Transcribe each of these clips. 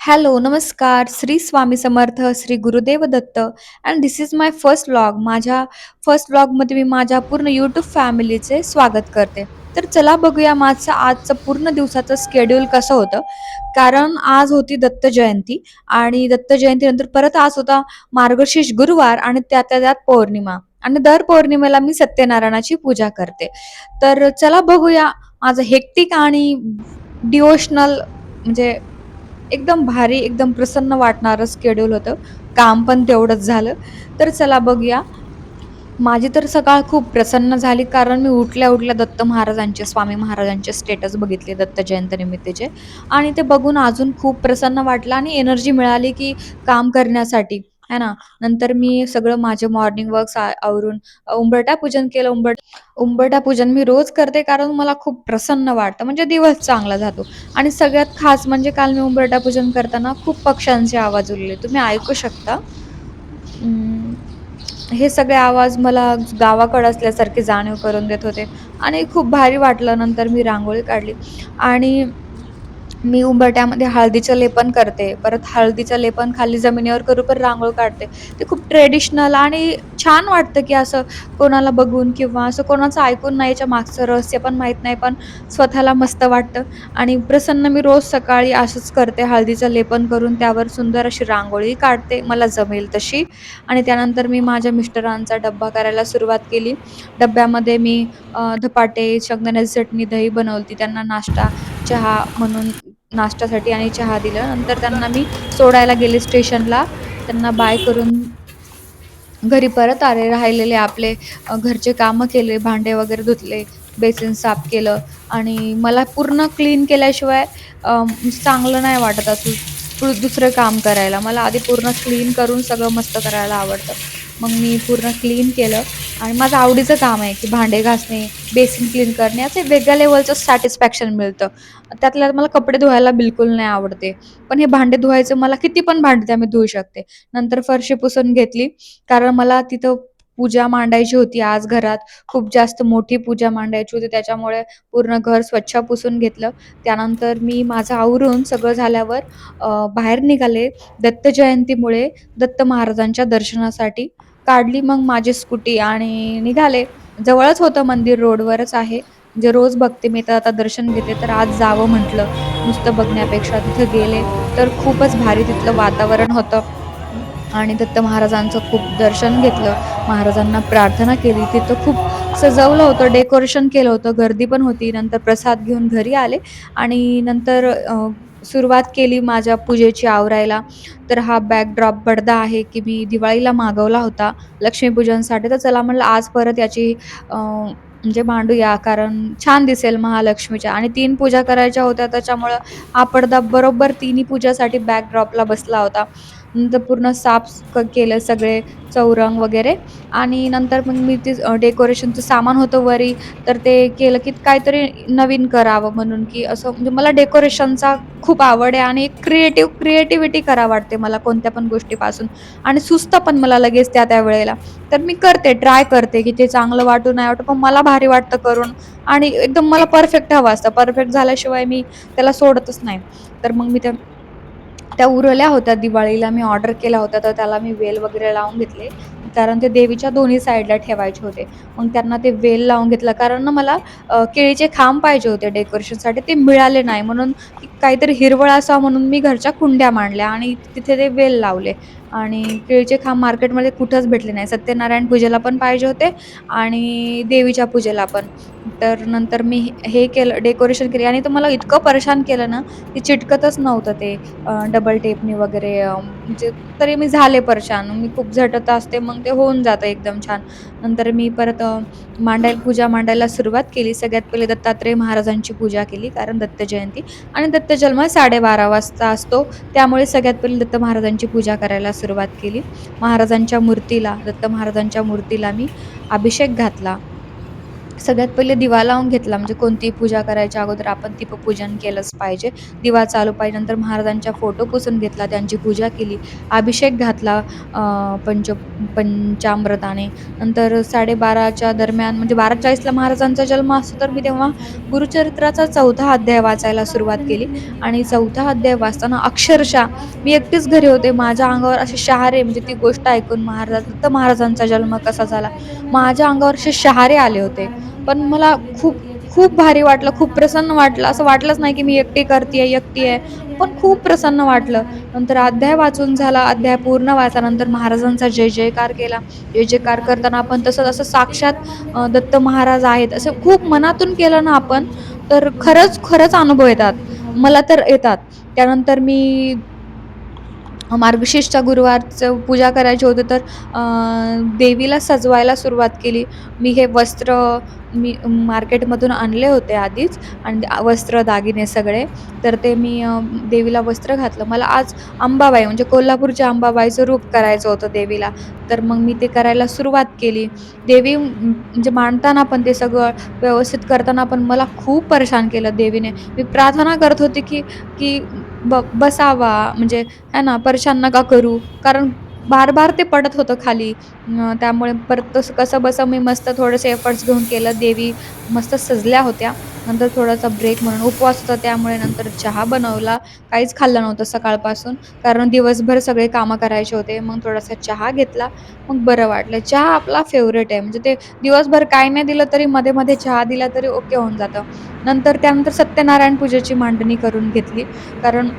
Hello, नमस्कार. Shri Swami Samarth, Shri Gurudev Datta and this is my first vlog. माझ्या first व्लॉगमध्ये मी माझ्या पूर्ण यूट्यूब फॅमिलीचे स्वागत करते. तर चला बघूया माझं आजचं पूर्ण दिवसाचं शेड्यूल कसं होतं. कारण आज होती दत्त जयंती आणि दत्त जयंतीनंतर परत आज होता मार्गशीर्ष गुरुवार आणि त्या त्यात पौर्णिमा आणि दर पौर्णिमेला मी सत्यनारायणाची पूजा करते. तर चला बघूया माझं हेक्टिक आणि डिवोशनल म्हणजे एकदम भारी, एकदम प्रसन्न वाटणारं स्केड्यूल होतं. काम पण तेवढंच झालं. तर चला बघूया. माझी तर सकाळ खूप प्रसन्न झाली कारण मी उठल्या-उठल्या दत्त महाराजांचे, स्वामी महाराजांचे स्टेटस बघितले दत्त जयंतीनिमित्तचे आणि ते बघून अजून खूप प्रसन्न वाटलं आणि एनर्जी मिळाली, की काम करण्यासाठी, है ना. नंतर मी सगळं माझे मॉर्निंग वर्क आवरून उंबरटा पूजन केलं. उंबरठ उंबरटा पूजन मी रोज करते कारण मला खूप प्रसन्न वाटतं, म्हणजे दिवस चांगला जातो आणि सगळ्यात खास म्हणजे काल मी उंबरटा पूजन करताना खूप पक्ष्यांचे आवाज उरले. तुम्ही ऐकू शकता. हे सगळे आवाज मला गावाकडं असल्यासारखे जाणीव करून देत होते आणि खूप भारी वाटलं. नंतर मी रांगोळी काढली आणि मी उंबरट्यामध्ये हळदीचं लेपन करते. परत हळदीचं लेपन खाली जमिनीवर करू पण रांगोळी काढते. ते खूप ट्रेडिशनल आणि छान वाटतं, की असं कोणाला बघून किंवा असं कोणाचं ऐकून नाही, याच्या मागचं रहस्य पण माहीत नाही, पण स्वतःला मस्त वाटतं आणि प्रसन्न मी रोज सकाळी असंच करते. हळदीचं लेपन करून त्यावर सुंदर अशी रांगोळी काढते, मला जमेल तशी आणि त्यानंतर मी माझ्या मिस्टरांचा डब्बा करायला सुरुवात केली. डब्यामध्ये मी धपाटे, शेंगदाण्याची चटणी, दही बनवली. त्यांना नाश्ता, चहा म्हणून नाश्त्यासाठी आणि चहा दिलं. नंतर त्यांना मी सोडायला गेले स्टेशनला. त्यांना बाय करून घरी परत आले. राहिलेले आपले घरचे कामं केले, भांडे वगैरे धुतले, बेसिन साफ केलं आणि मला पूर्ण क्लीन केल्याशिवाय चांगलं नाही वाटत असं दुसरं काम करायला. मला आधी पूर्ण क्लीन करून सगळं मस्त करायला आवडतं. मग मी पूर्ण क्लीन केलं आणि माझं आवडीचं काम आहे, की भांडे घासणे, बेसिन क्लीन करणे, असं वेगळ्या लेवलचं सॅटिस्फॅक्शन मिळतं. त्यातल्या मला कपडे धुवायला बिलकुल नाही आवडते पण हे भांडे धुवायचं मला किती पण भांडे त्या मी धुवू शकते. नंतर फरशी पुसून घेतली, कारण मला तिथं पूजा मांडायची होती आज घरात. खूप जास्त मोठी पूजा मांडायची होती, त्याच्यामुळे पूर्ण घर स्वच्छ पुसून घेतलं. त्यानंतर मी माझं आवरून सगळं झाल्यावर बाहेर निघाले. दत्त जयंतीमुळे दत्त महाराजांच्या दर्शनासाठी काढली मग माझी स्कूटी आणि निघाले. जवळच होतं मंदिर, रोडवरच आहे. जे रोज बघते मी, तर आता दर्शन घेते, तर आज जावं म्हटलं. नुसतं बघण्यापेक्षा तिथं गेले, तर खूपच भारी तिथलं वातावरण होतं आणि दत्त महाराजांचं खूप दर्शन घेतलं. महाराजांना प्रार्थना केली. तिथं खूप सजवलं होतं, डेकोरेशन केलं होतं, गर्दी पण होती. नंतर प्रसाद घेऊन घरी आले आणि नंतर सुरुवात केली माझ्या पूजेची आवरायला. तर हा बॅकड्रॉप पडदा आहे, की मी दिवाळीला मागवला होता लक्ष्मीपूजनसाठी. तर चला म्हणलं आज परत याची म्हणजे मांडूया, कारण छान दिसेल महालक्ष्मीच्या आणि तीन पूजा करायच्या होत्या, त्याच्यामुळं हा पडदा बरोबर तिन्ही पूजासाठी बॅकड्रॉपला बसला होता. नंतर पूर्ण साफ क केलं सगळे चौरंग वगैरे आणि नंतर मग मी ते डेकोरेशनचं सामान होतं वरी, तर ते केलं, की काहीतरी नवीन करावं म्हणून, की असं म्हणजे मला डेकोरेशनचा खूप आवड आहे आणि क्रिएटिव्ह क्रिएटिव्हिटी करावं वाटते मला कोणत्या पण गोष्टीपासून आणि सुस्त पण मला लगेच त्या-त्या वेळेला. तर मी करते, ट्राय करते, की ते चांगलं वाटू नाही वाटत पण मला भारी वाटतं करून आणि एकदम मला परफेक्ट हवं असतं. परफेक्ट झाल्याशिवाय मी त्याला सोडतच नाही. तर मग मी त्या त्या उरल्या होत्या दिवाळीला मी ऑर्डर केला होता, तर त्याला मी वेल वगैरे लावून घेतले. कारण ते देवीच्या दोन्ही साईडला ठेवायचे होते. मग त्यांना ते वेल लावून घेतलं, कारण ना मला केळीचे खांब पाहिजे होते डेकोरेशनसाठी, ते मिळाले नाही. म्हणून काहीतरी हिरवळ असावं म्हणून मी घरच्या कुंड्या मांडल्या आणि तिथे ते वेल लावले आणि केळीचे खांब मार्केटमध्ये कुठंच भेटले नाही. सत्यनारायण पूजेला पण पाहिजे होते आणि देवीच्या पूजेला पण. तर नंतर मी हे हे केलं, डेकोरेशन केली आणि तर मला इतकं परेशान केलं ना, ते चिटकतच नव्हतं ते डबल टेपनी वगैरे म्हणजे तरी मी झाले परेशान. मी खूप झटत असते, मग ते होऊन जातं एकदम छान. नंतर मी परत अ, मांडायला पूजा मांडायला सुरुवात केली. सगळ्यात पहिले दत्तात्रेय महाराजांची पूजा केली, कारण दत्त जयंती आणि दत्त जन्म 12:30 वाजता असतो. त्यामुळे सगळ्यात पहिले दत्त महाराजांची पूजा करायला सुरुवात केली. महाराजांच्या मूर्तीला, दत्त महाराजांच्या मूर्तीला मी अभिषेक घातला. सगळ्यात पहिले दिवा लावून घेतला म्हणजे कोणतीही पूजा करायच्या अगोदर आपण पूजन केलंच पाहिजे. दिवा चालू पाहिजे. नंतर महाराजांचा फोटो पुसून घेतला, त्यांची पूजा केली, अभिषेक घातला पंच पंचामृताने. नंतर 12:30च्या दरम्यान म्हणजे 12:40ला महाराजांचा जन्म असतो, तर मी तेव्हा गुरुचरित्राचा चौथा अध्याय वाचायला सुरुवात केली आणि चौथा अध्याय वाचताना अक्षरशः मी एकटीच घरी होते. माझ्या अंगावर असे शहारे म्हणजे ती गोष्ट ऐकून महाराज महाराजांचा जन्म कसा झाला, माझ्या अंगावर असे शहारे आले होते. पण मला खूप, खूप भारी वाटलं, खूप प्रसन्न वाटलं. असं वाटलंच नाही, की मी एकटी करते आहे एकटी आहे. पण खूप प्रसन्न वाटलं. नंतर अध्याय वाचून झाला. अध्याय पूर्ण वाचल्यानंतर महाराजांचा जय-जयकार केला. जय-जयकार करताना आपण तसं असं साक्षात दत्त महाराज आहेत, असं खूप मनातून केलं ना आपण, तर खरंच, खरंच अनुभव येतात. मला तर येतात. त्यानंतर मी मार्गशीर्षच्या गुरुवारचं पूजा करायची होती, तर देवीला सजवायला सुरुवात केली. मी हे वस्त्र मी मार्केटमधून आणले होते आधीच आणि वस्त्र, दागिने सगळे. तर ते मी देवीला वस्त्र घातलं. मला आज अंबाबाई म्हणजे कोल्हापूरच्या अंबाबाईचं रूप करायचं होतं देवीला. तर मग मी ते करायला सुरुवात केली. देवी म्हणजे मांडताना पण ते सगळं व्यवस्थित करताना पण मला खूप परेशान केलं देवीने. मी प्रार्थना करत होते, की की ब बसावा म्हणजे आहे ना, परेशान नका करू. कारण बार-बार ते पडत होतं खाली. त्यामुळे परत तसं कसंबसं मी मस्त थोडेसे एफर्ट्स घेऊन केलं. देवी मस्त सजल्या होत्या. नंतर थोडासा ब्रेक म्हणून उपवास होता, त्यामुळे नंतर चहा बनवला. काहीच खाल्लं नव्हतं सकाळपासून, कारण दिवसभर सगळे कामं करायचे होते. मग थोडासा चहा घेतला, मग बरं वाटलं. चहा आपला फेवरेट आहे. म्हणजे ते दिवसभर काय नाही दिलं तरी मध्ये-मध्ये चहा दिला तरी ओके होऊन जातं. नंतर त्यानंतर सत्यनारायण पूजेची मांडणी करून घेतली. कारण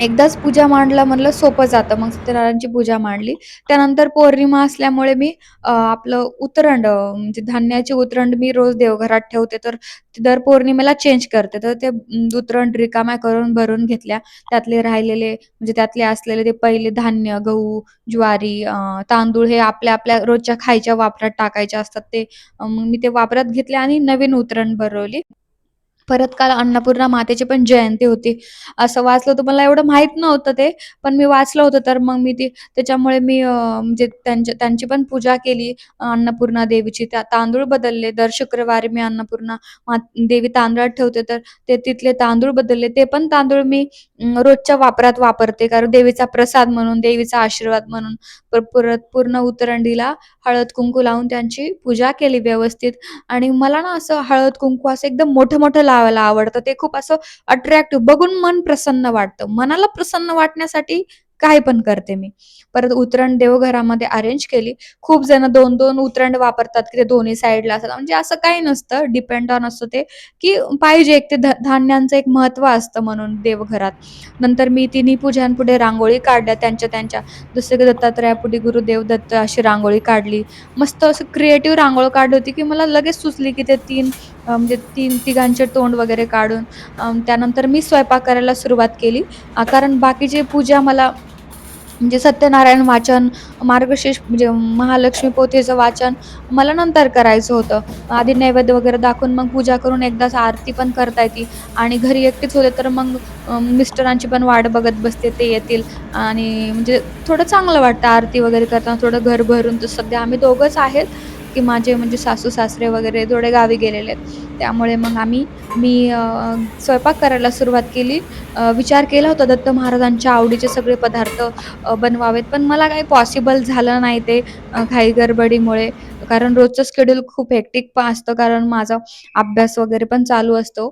एकदाच पूजा मांडलं म्हणलं सोपं जातं. मग सत्यनारायणची पूजा मांडली. त्यानंतर पौर्णिमा असल्यामुळे मी आपलं उतरंड म्हणजे धान्याची उतरंड मी रोज देवघरात ठेवते, तर दर पौर्णिमेला चेंज करते. तर ते उतरंड रिकाम्या करून भरून घेतल्या. त्यातले राहिलेले म्हणजे त्यातले असलेले ते पहिले धान्य, गहू, ज्वारी, तांदूळ हे आपल्या-आपल्या रोजच्या खायच्या वापरात टाकायचे असतात ते मग मी ते वापरात घेतले आणि नवीन उतरंड भरवली. परत काल अन्नपूर्णा मातेची पण जयंती होती. असं वाचलं होतं, मला एवढं माहीत नव्हतं ते, पण मी वाचलं होतं. तर मग मी ती त्याच्यामुळे मी म्हणजे त्यांच्या त्यांची पण पूजा केली अन्नपूर्णा देवीची. त्या तांदूळ बदलले. दर शुक्रवारी मी अन्नपूर्णा देवी तांदळात ठेवते, तर ते तिथले तांदूळ बदलले. ते पण तांदूळ मी रोजच्या वापरात वापरते, कारण देवीचा प्रसाद म्हणून, देवीचा आशीर्वाद म्हणून. पर परत पूर्ण उतरंडीला हळद-कुंकू लावून त्यांची पूजा केली व्यवस्थित आणि मला ना असं हळद-कुंकू असं एकदम मोठं-मोठं लावायला आवडतं. ते खूप असं अट्रॅक्टिव्ह बघून मन प्रसन्न वाटतं. मनाला प्रसन्न वाटण्यासाठी काही पण करते मी. परत उतरण देवघरामध्ये अरेंज केली. खूप जण दोन दोन उतरण वापरतात, की ते दोन्ही साईडला असतात. म्हणजे असं काही नसतं. डिपेंड ऑन असतं ते, की पाहिजे एक ते धान्यांचं एक महत्त्व असतं म्हणून देवघरात. नंतर मी तिन्ही पूजांपुढे रांगोळी काढल्या त्यांच्या-त्यांच्या. जसं की दत्तात्रयापुढे गुरुदेव दत्त अशी रांगोळी काढली. मस्त असं क्रिएटिव्ह रांगोळी काढली होती, की मला लगेच सुचली, की ते तीन म्हणजे तीन तिघांचे तोंड वगैरे काढून त्यानंतर मी स्वयंपाक करायला सुरुवात केली. कारण बाकीची पूजा मला म्हणजे सत्यनारायण वाचन, मार्गशीर्ष म्हणजे महालक्ष्मी पोथेचं वाचन मला नंतर करायचं होतं. आधी नैवेद्य वगैरे दाखवून मग पूजा करून एकदाच आरती पण करता येते आणि घरी एकटीच होते, तर मग मिस्टरांची पण वाट बघत बसते, ते येतील आणि म्हणजे थोडं चांगलं वाटतं आरती वगैरे करताना थोडं घर भरून. तर सध्या आम्ही दोघंच आहेत, की माझे म्हणजे सासू-सासरे वगैरे थोडे गावी गेलेले आहेत. त्यामुळे मग आम्ही मी स्वयंपाक करायला सुरुवात केली. विचार केला होता दत्त महाराजांच्या आवडीचे सगळे पदार्थ बनवावेत, पण मला काही पॉसिबल झालं नाही ते घाई-गडबडीमुळे. कारण रोजचं स्केड्यूल खूप हेक्टिक पण असतं, कारण माझा अभ्यास वगैरे पण चालू असतो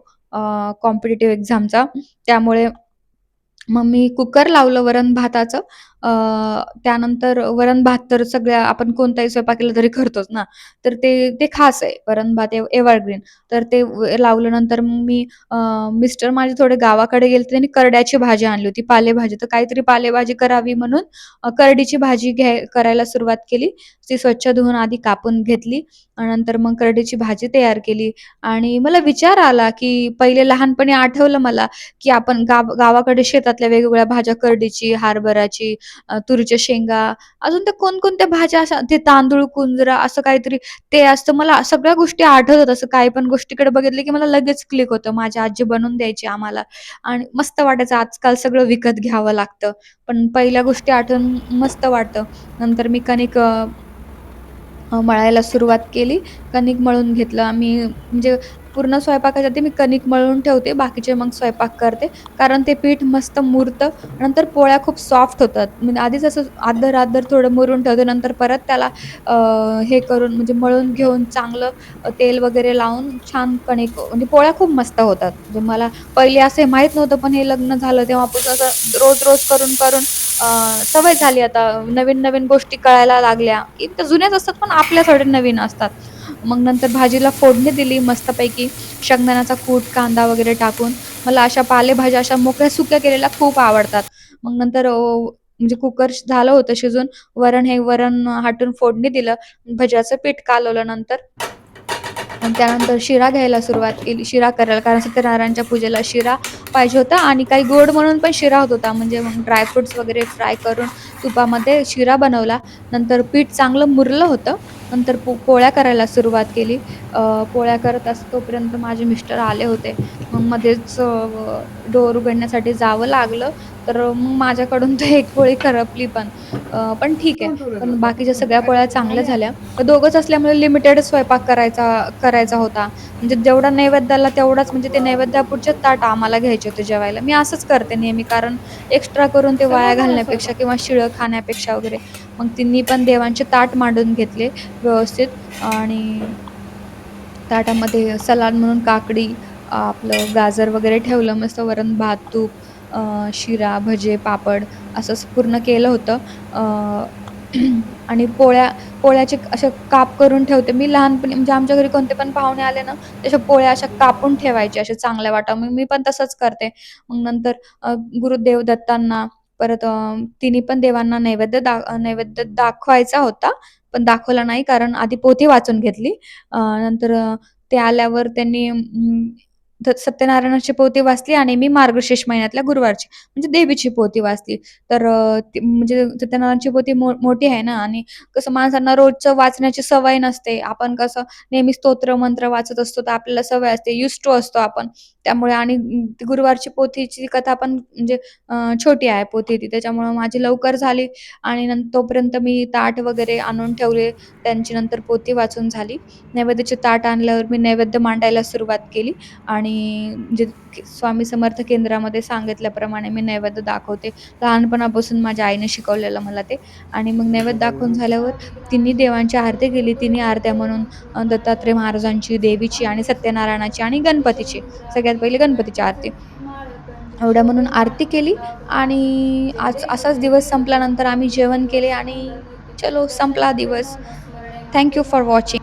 कॉम्पिटेटिव्ह एक्झामचा. त्यामुळे मग मी कुकर लावलं वरण-भाताचं. अ, त्यानंतर वरण-भात तर सगळ्या आपण कोणताही स्वयंपाक केला तरी करतोच ना, तर ते ते खास आहे वरण-भात एव एव्हरग्रीन. तर ते लावलं नंतर मग मी अ, मिस्टर माझे थोडे गावाकडे गेले होते, त्यांनी करड्याची भाजी आणली होती, पालेभाजी. तर काहीतरी पालेभाजी करावी म्हणून अ, करडीची भाजी घ्याय करायला सुरुवात केली. ती स्वच्छ धुवून आधी कापून घेतली आणि नंतर मग करडीची भाजी तयार केली आणि मला विचार आला, की पहिले लहानपणी आठवलं मला, की आपण गाव गावाकडे शेतातल्या वेगवेगळ्या भाज्या करडीची, हरभऱ्याची, तुरीच्या शेंगा, अजून त्या कोणकोणत्या भाज्या अशा ते तांदूळ, कुंजरा असं काहीतरी ते असतं. मला सगळ्या गोष्टी आठवतात. असं काही पण गोष्टीकडे बघितलं, की मला लगेच क्लिक होतं. माझी आजी बनवून द्यायची आम्हाला आणि मस्त वाटायचं. आजकाल सगळं विकत घ्यावं लागतं, पण पहिल्या गोष्टी आठवून मस्त वाटतं. नंतर मी कणिक मळायला सुरुवात केली. कणिक मळून घेतलं आम्ही म्हणजे पूर्ण स्वयंपाकाच्या आधी मी कणिक मळून ठेवते. बाकीचे मग स्वयंपाक करते. कारण ते पीठ मस्त मुरतं. नंतर पोळ्या खूप सॉफ्ट होतात. म्हणजे आधीच असं आदर-आदर थोडं मुरून ठेवते. नंतर परत त्याला हे करून म्हणजे मळून घेऊन चांगलं तेल वगैरे लावून छान कणिक म्हणजे पोळ्या खूप मस्त होतात. म्हणजे मला पहिले असं माहीत नव्हतं, पण हे लग्न झालं तेव्हापासून असं रोज-रोज करून-करून सवय झाली आता. नवीन-नवीन गोष्टी कळायला लागल्या. एक तर जुन्याच असतात, पण आपल्यासाठी नवीन असतात. मग नंतर भाजीला फोडणी दिली मस्तपैकी शेंगदाण्याचा कूट, कांदा वगैरे टाकून. मला अशा पालेभाज्या अशा मोकळ्या सुक्या केलेल्या खूप आवडतात. मग नंतर म्हणजे कुकर झालं होतं शिजून. वरण हे वरण हाटून फोडणी दिलं. भज्याचं पीठ कालवलं नंतर. त्यानंतर शिरा घ्यायला सुरुवात केली. शिरा करायला कारण सत्यनारायणच्या पूजेला शिरा पाहिजे होता आणि काही गोड म्हणून पण शिरा होत होता. म्हणजे मग ड्रायफ्रुट्स वगैरे फ्राय करून तुपामध्ये शिरा बनवला. नंतर पीठ चांगलं मुरलं होतं. नंतर पो पोळ्या करायला सुरुवात केली. पोळ्या करत असतोपर्यंत तोपर्यंत माझे मिस्टर आले होते. मग मध्येच डोर डोअर उघडण्यासाठी जावं लागलं. तर मग माझ्याकडून तर एक पोळी करपली पण. अ, पण ठीक आहे. पण बाकीच्या सगळ्या पोळ्या चांगल्या झाल्या. दोघंच असल्यामुळे लिमिटेड स्वयंपाक करायचा करायचा होता. म्हणजे जेवढा नैवेद्याला तेवढाच म्हणजे ते नैवेद्यापुरचेच ताट आम्हाला घ्यायचे होते जेवायला. मी असंच करते नेहमी कारण एक्स्ट्रा करून ते वाया घालण्यापेक्षा किंवा शिळं खाण्यापेक्षा वगैरे. मग तिन्ही पण देवांचे ताट मांडून घेतले व्यवस्थित आणि ताटामध्ये सलाड म्हणून काकडी, आपलं गाजर वगैरे ठेवलं. मस्त वरण, भात, तूप, शिरा, भजे, पापड असंच पूर्ण केलं होतं. आणि पोळ्या पोळ्याचे असे काप करून ठेवते. मी लहानपणी म्हणजे आमच्या घरी कोणते पण पाहुणे आले ना, तशा पोळ्या अशा कापून ठेवायच्या अशा चांगल्या वाटा मग मी पण तसंच करते. मग नंतर गुरुदेव दत्तांना परत तिने तिन्ही पण देवांना नैवेद्य दा नैवेद्य दाखवायचा होता. पण दाखवला नाही कारण आधी पोथी वाचून घेतली. नंतर ते आल्यावर त्यांनी सत्यनारायणाची पोथी वाचली आणि मी मार्गशीर्ष महिन्यातल्या गुरुवारची म्हणजे देवीची पोथी वाचली. तर म्हणजे सत्यनारायणची पोथी मो मोठी आहे ना आणि कसं माणसांना रोजचं वाचण्याची सवय नसते. आपण कसं नेहमी स्तोत्र, मंत्र वाचत असतो, तर आपल्याला सवय असते, युज्ड टू असतो आपण. त्यामुळे आणि गुरुवारची पोथीची कथा पण म्हणजे छोटी आहे पोथी ती. त्याच्यामुळे माझी लवकर झाली आणि तोपर्यंत मी ताट वगैरे आणून ठेवले. त्यांची नंतर पोथी वाचून झाली. नैवेद्याचे ताट आणल्यावर मी नैवेद्य मांडायला सुरुवात केली आणि आणि जे स्वामी समर्थ केंद्रामध्ये सांगितल्याप्रमाणे मी नैवेद्य दाखवते. लहानपणापासून माझ्या आईने शिकवलेलं मला ते आणि मग नैवेद्य दाखवून झाल्यावर तिन्ही देवांची आरती केली. तिन्ही आरत्या म्हणून दत्तात्रय महाराजांची, देवीची आणि सत्यनारायणाची आणि गणपतीची. सगळ्यात पहिले गणपतीची आरती. एवढ्या म्हणून आरती केली आणि आज असाच दिवस संपल्यानंतर आम्ही जेवण केले आणि चलो संपला दिवस. Thank you for watching.